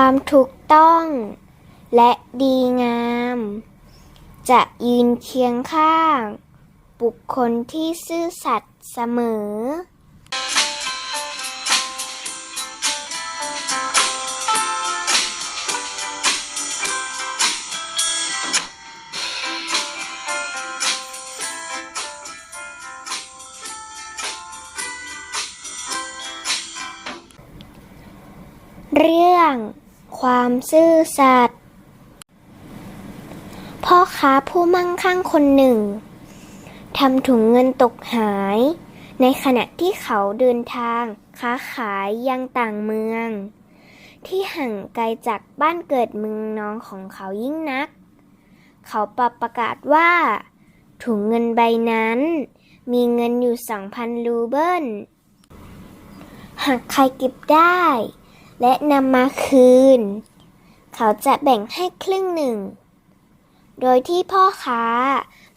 ความถูกต้อง และดีงาม จะยืนเคียงข้าง บุคคลที่ซื่อสัตย์เสมอเรื่อง ความซื่อสัตย์พ่อค้าผู้มั่งคั่งคนหนึ่งทำถุงเงินตกหาย ในขณะที่เขาเดินทางค้าขายยังต่างเมือง ที่ห่างไกลจากบ้านเกิดเมืองน้องของเขายิ่งนัก เขาปรับประกาศว่า ถุงเงินใบนั้น มีเงินอยู่สองพันรูเบิลหากใครเก็บได้ และนำมาคืน เขาจะแบ่งให้ครึ่งหนึ่ง โดยที่พ่อค้า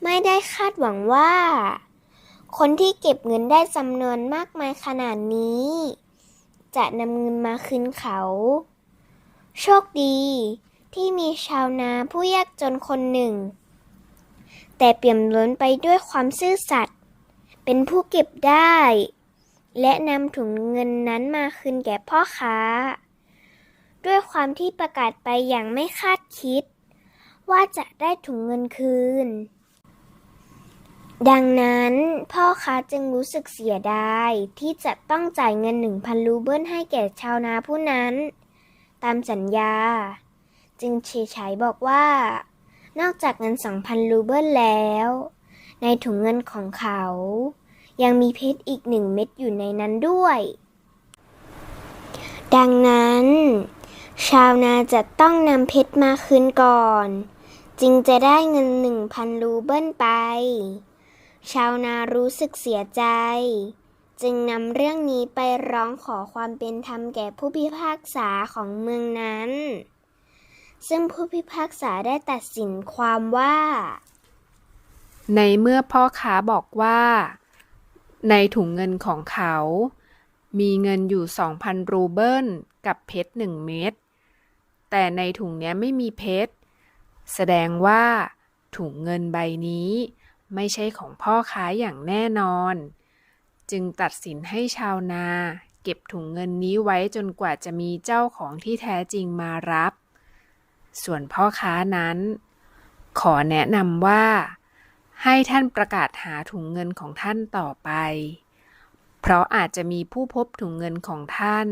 ไม่ได้คาดหวังว่า คนที่เก็บเงินได้จำนวนมากมายขนาดนี้ จะนำเงินมาคืนเขา โชคดีที่มีชาวนาผู้ยากจนคนหนึ่ง แต่เปี่ยมล้นไปด้วยความซื่อสัตย์เป็นผู้เก็บได้ และนำถุงเงินนั้นมาคืนแก่พ่อค้า ด้วยความที่ประกาศไปอย่างไม่คาดคิด ว่าจะได้ถุงเงินคืน ดังนั้นพ่อค้าจึงรู้สึกเสียดายที่จะต้องจ่ายเงิน 1,000 รูเบิลให้แก่ชาวนาผู้นั้น ตามสัญญา จึงเฉยฉายบอกว่า นอกจากเงิน 2,000 รูเบิลแล้ว ในถุงเงินของเขา ยังมีเพชรอีกหนึ่งเม็ดอยู่ในนั้นด้วย ดังนั้น ชาวนาจะต้องนำเพชรมาคืนก่อน จึงจะได้เงินหนึ่งพันรูเบิลไป ชาวนารู้สึกเสียใจ จึงนำเรื่องนี้ไปร้องขอความเป็นธรรมแก่ผู้พิพากษาของเมืองนั้น ซึ่งผู้พิพากษาได้ตัดสินความว่า ในเมื่อพ่อค้าบอกว่า ในถุงเงินของเขา มีเงินอยู่ 2,000 รูเบิลกับเพชรหนึ่งเม็ด แต่ในถุงนี้ไม่มีเพชร แสดงว่าถุงเงินใบนี้ ไม่ใช่ของพ่อค้าอย่างแน่นอน จึงตัดสินให้ชาวนา เก็บถุงเงินนี้ไว้จนกว่าจะมีเจ้าของที่แท้จริงมารับ ส่วนพ่อค้านั้น ขอแนะนำว่า ให้ท่านประกาศหาถุงเงินของท่านต่อไป เพราะอาจจะมีผู้พบถุงเงินของท่าน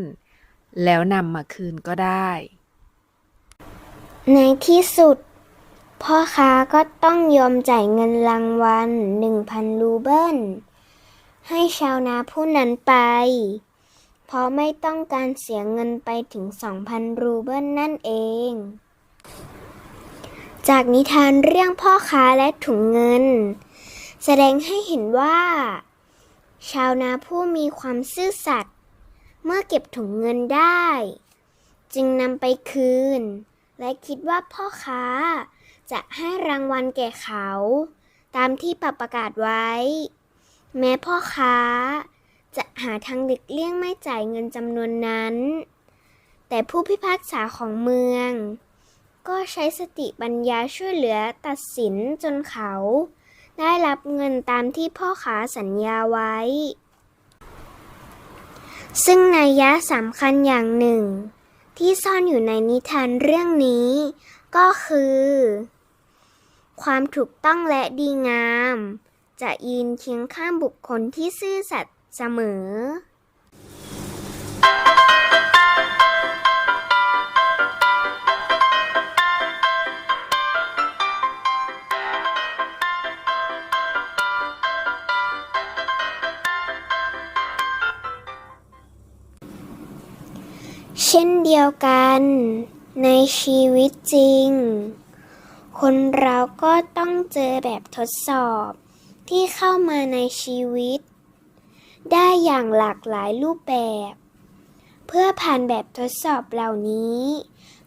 แล้วนำมาคืนก็ได้ ในที่สุด พ่อค้าก็ต้องยอมจ่ายเงินรางวัล1,000รูเบิล ให้ชาวนาผู้นั้นไป เพราะไม่ต้องการเสียเงินไปถึง2,000รูเบิลนั่นเอง จากนิทานเรื่องพ่อค้าและถุงเงิน แสดงให้เห็นว่า ชาวนาผู้มีความซื่อสัตย์เมื่อเก็บถุงเงินได้ จึงนำไปคืน และคิดว่าพ่อค้าจะให้รางวัลแก่เขา ตามที่ปรับประกาศไว้ แม้พ่อค้า จะหาทางหลีกเลี่ยงไม่จ่ายเงินจำนวนนั้น แต่ผู้พิพากษาของเมือง ก็ใช้สติปัญญาช่วยเหลือตัดสินจนเขา ได้รับเงินตามที่พ่อค้าสัญญาไว้ ซึ่งนัยยะสำคัญอย่างหนึ่ง ที่ซ่อนอยู่ในนิทานเรื่องนี้ ก็คือ ความถูกต้องและดีงาม จะยืนเคียงข้างบุคคลที่ซื่อสัตย์เสมอ เช่นเดียวกัน ในชีวิตจริง คนเราก็ต้องเจอแบบทดสอบที่เข้ามาในชีวิต ได้อย่างหลากหลายรูปแบบ เพื่อผ่านแบบทดสอบเหล่านี้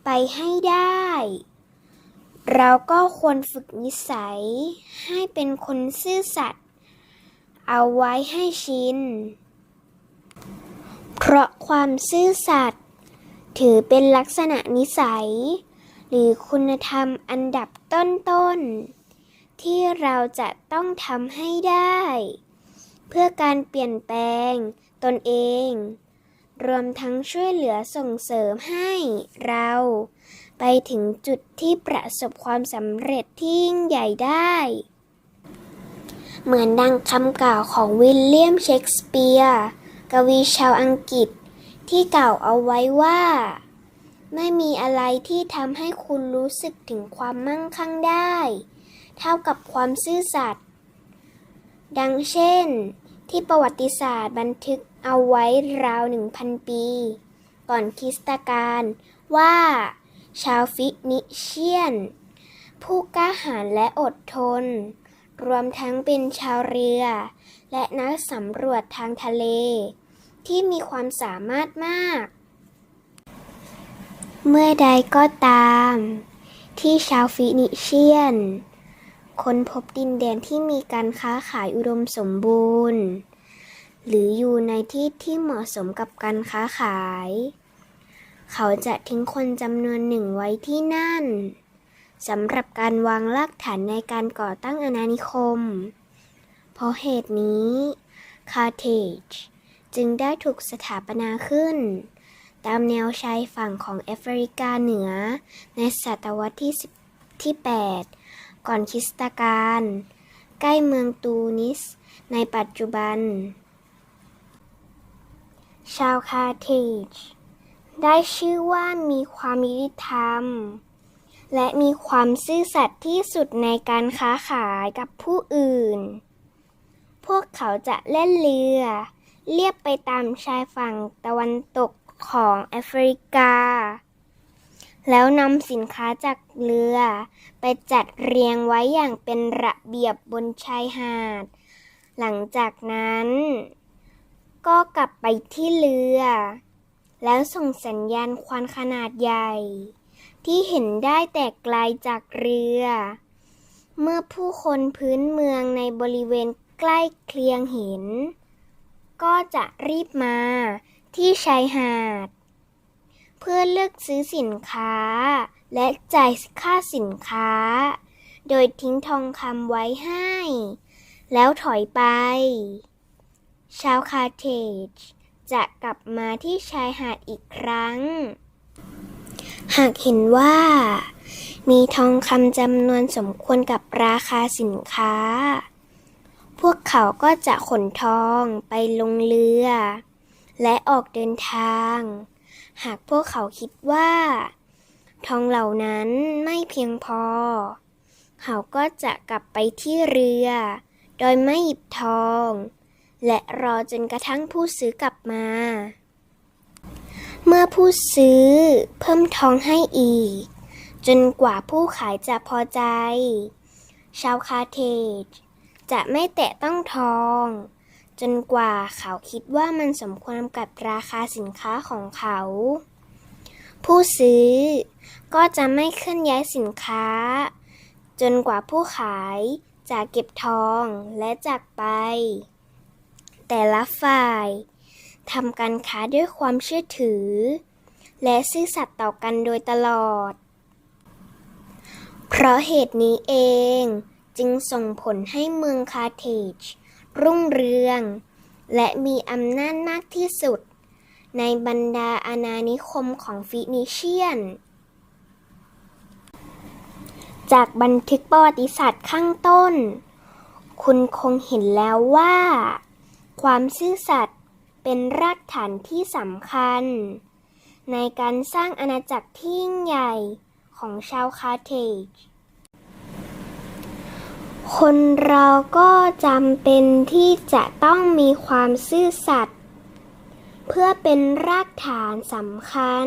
ไปให้ได้ เราก็ควรฝึกนิสัย ให้เป็นคนซื่อสัตย์เอาไว้ให้ชิน เพราะความซื่อสัตย์ ถือเป็นลักษณะนิสัย หรือคุณธรรมอันดับต้นๆ ที่เราจะต้องทำให้ได้ เพื่อการเปลี่ยนแปลงตนเอง รวมทั้งช่วยเหลือส่งเสริมให้เรา ไปถึงจุดที่ประสบความสำเร็จที่ยิ่งใหญ่ได้ เหมือนดังคำกล่าวของวิลเลียมเชกสเปียร์ กวีชาวอังกฤษ ที่กล่าวเอาไว้ว่า ไม่มีอะไรที่ทำให้คุณรู้สึกถึงความมั่งคั่งได้ เท่ากับความซื่อสัตย์ดังเช่น ที่ประวัติศาสตร์บันทึกเอาไว้ราวหนึ่งพันปี ก่อนคริสตกาลว่า ชาวฟินิเชียน ผู้กล้าหาญและอดทน รวมทั้งเป็นชาวเรือ และนักสำรวจทางทะเล ที่มีความสามารถมาก เมื่อใดก็ตาม ที่ชาวฟินิเชียน ค้นพบดินแดนที่มีการค้าขายอุดมสมบูรณ์ หรืออยู่ในที่ที่เหมาะสมกับการค้าขาย เขาจะทิ้งคนจำนวนหนึ่งไว้ที่นั่นสำหรับการวางรากฐานในการก่อตั้งอาณานิคม เพราะเหตุนี้คาเทจ จึงได้ถูกสถาปนาขึ้น ตามแนวชายฝั่งของแอฟริกาเหนือ ในศตวรรษที่10ที่ 8 ก่อนคริสตกาลใกล้เมืองตูนิส ในปัจจุบัน ชาวคาเทจได้ชื่อว่ามีความยุติธรรม และมีความซื่อสัตย์ที่สุดในการค้าขายกับผู้อื่น พวกเขาจะเล่นเรือ เลียบไปตามชายฝั่งตะวันตกของแอฟริกา แล้วนำสินค้าจากเรือ ไปจัดเรียงไว้อย่างเป็นระเบียบบนชายหาด หลังจากนั้น ก็กลับไปที่เรือ แล้วส่งสัญญาณควันขนาดใหญ่ ที่เห็นได้แต่ไกลจากเรือ เมื่อผู้คนพื้นเมืองในบริเวณใกล้เคียงเห็น ก็จะรีบมาที่ชายหาด เพื่อเลือกซื้อสินค้า และจ่ายค่าสินค้า โดยทิ้งทองคำไว้ให้ แล้วถอยไป ชาวคาเทจจะกลับมาที่ชายหาดอีกครั้ง หากเห็นว่า มีทองคำจำนวนสมควรกับราคาสินค้า พวกเขาก็จะขนทองไปลงเรือ และออกเดินทาง หากพวกเขาคิดว่า ทองเหล่านั้นไม่เพียงพอ เขาก็จะกลับไปที่เรือ โดยไม่หยิบทอง และรอจนกระทั่งผู้ซื้อกลับมา เมื่อผู้ซื้อเพิ่มทองให้อีก จนกว่าผู้ขายจะพอใจ ชาวคาเทจ จะไม่แตะต้องทอง จนกว่าเขาคิดว่ามันสมควรกับราคาสินค้าของเขา ผู้ซื้อก็จะไม่เคลื่อนย้ายสินค้า จนกว่าผู้ขายจะเก็บทองและจากไป แต่ละฝ่ายทำการค้าด้วยความเชื่อถือ และซื่อสัตย์ต่อกันโดยตลอด เพราะเหตุนี้เอง จึงส่งผลให้เมืองคาเทจ รุ่งเรือง และมีอำนาจมากที่สุด ในบรรดาอาณานิคมของฟินิเชียน จากบันทึกประวัติศาสตร์ข้างต้น คุณคงเห็นแล้วว่า ความซื่อสัตย์เป็นรากฐานที่สำคัญ ในการสร้างอาณาจักรที่ยิ่งใหญ่ของชาวคาเทจ คนเราก็จำเป็นที่จะต้องมีความซื่อสัตย์เพื่อเป็นรากฐานสำคัญ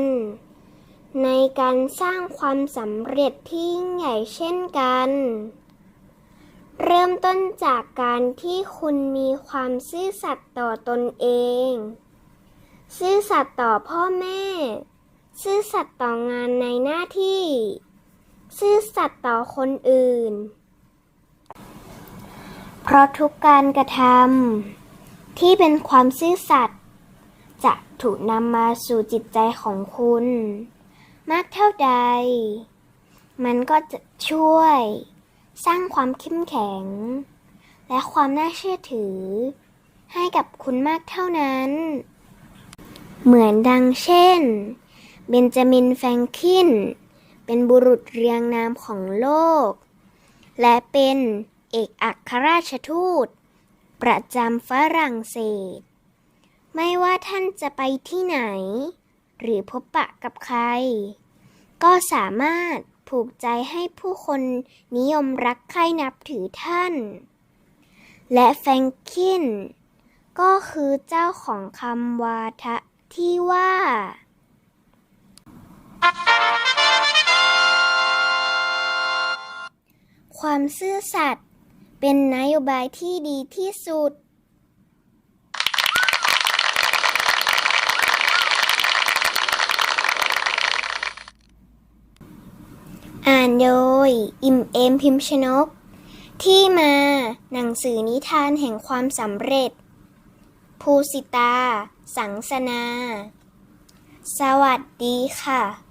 ในการสร้างความสำเร็จที่ยิ่งใหญ่เช่นกัน เริ่มต้นจากการที่คุณมีความซื่อสัตย์ต่อตนเอง ซื่อสัตย์ต่อพ่อแม่ ซื่อสัตย์ต่องานในหน้าที่ ซื่อสัตย์ต่อคนอื่น เพราะทุกการกระทำที่เป็นความซื่อสัตย์จะถูกนำมาสู่จิตใจของคุณ มากเท่าใด มันก็จะช่วย สร้างความเข้มแข็ง และความน่าเชื่อถือ ให้กับคุณมากเท่านั้น เหมือนดังเช่น เบนจามินแฟรงคิน เป็นบุรุษเรียงนามของโลก และเป็น เอกอัครราชทูต ประจำฝรั่งเศส ไม่ว่าท่านจะไปที่ไหน หรือพบปะกับใคร ก็สามารถผูกใจให้ผู้คนนิยมรักใคร่นับถือท่าน และแฟรงคินก็คือเจ้าของคำวาทะที่ว่า ความซื่อสัตย์ เป็นนโยบายที่ดีที่สุด อ่านโดย อิมเอมพิมพ์ชนก ที่มาหนังสือนิทานแห่งความสำเร็จ ภูสิตา สังสนา สวัสดีค่ะ